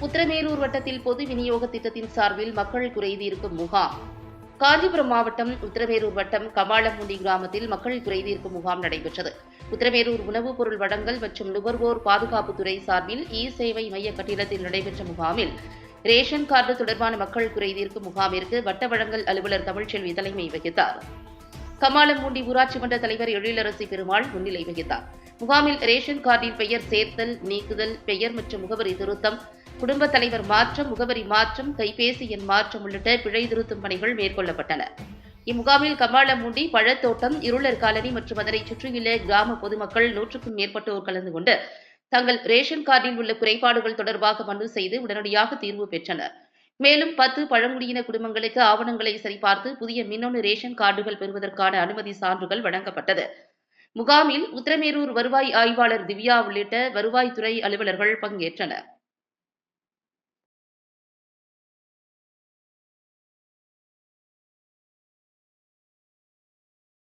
உத்தரமேரூர் வட்டத்தில் பொது விநியோக திட்டத்தின் சார்பில் மக்கள் குறைதீர்க்கும் முகாம். காஞ்சிபுரம் மாவட்டம் உத்திரமேரூர் வட்டம் கமாளமுண்டி கிராமத்தில் மக்கள் குறைதீர்க்கும் முகாம் நடைபெற்றது. உத்தரமேரூர் உணவுப் பொருள் வழங்கல் மற்றும் நுகர்வோர் பாதுகாப்புத்துறை சார்பில் இ சேவை மைய கட்டிடத்தில் நடைபெற்ற முகாமில் ரேஷன் கார்டு தொடர்பான மக்கள் குறைதீர்க்கும் முகாமிற்கு வட்ட வழங்கல் அலுவலர் தமிழ்ச்செல்வி தலைமை வகித்தார். கமாலம்பூண்டி ஊராட்சி மன்ற தலைவர் எழிலரசி பெருமாள் முன்னிலை வகித்தார். முகாமில் ரேஷன் கார்டில் பெயர் சேர்த்தல் நீக்குதல் பெயர் மற்றும் முகவரி திருத்தம் குடும்ப தலைவர் மாற்றம் முகவரி மாற்றம் கைபேசி எண் மாற்றம் உள்ளிட்ட பிழை திருத்தும் பணிகள் மேற்கொள்ளப்பட்டன. இம்முகாமில் கமாளமூண்டி பழத்தோட்டம் இருளர் காலனி மற்றும் அதனைச் சுற்றியுள்ள கிராம பொதுமக்கள் நூற்றுக்கும் மேற்பட்டோர் கலந்து கொண்டு தங்கள் ரேஷன் கார்டில் உள்ள குறைபாடுகள் தொடர்பாக மனு செய்து உடனடியாக தீர்வு பெற்றனர். மேலும் பத்து பழங்குடியின குடும்பங்களுக்கு ஆவணங்களை சரிபார்த்து புதிய மின்னணு ரேஷன் கார்டுகள் பெறுவதற்கான அனுமதி சான்றுகள் வழங்கப்பட்டது. முகாமில் உத்தரமேரூர் வருவாய் ஆய்வாளர் திவ்யா உள்ளிட்ட வருவாய்த்துறை அலுவலர்கள் பங்கேற்றனர்.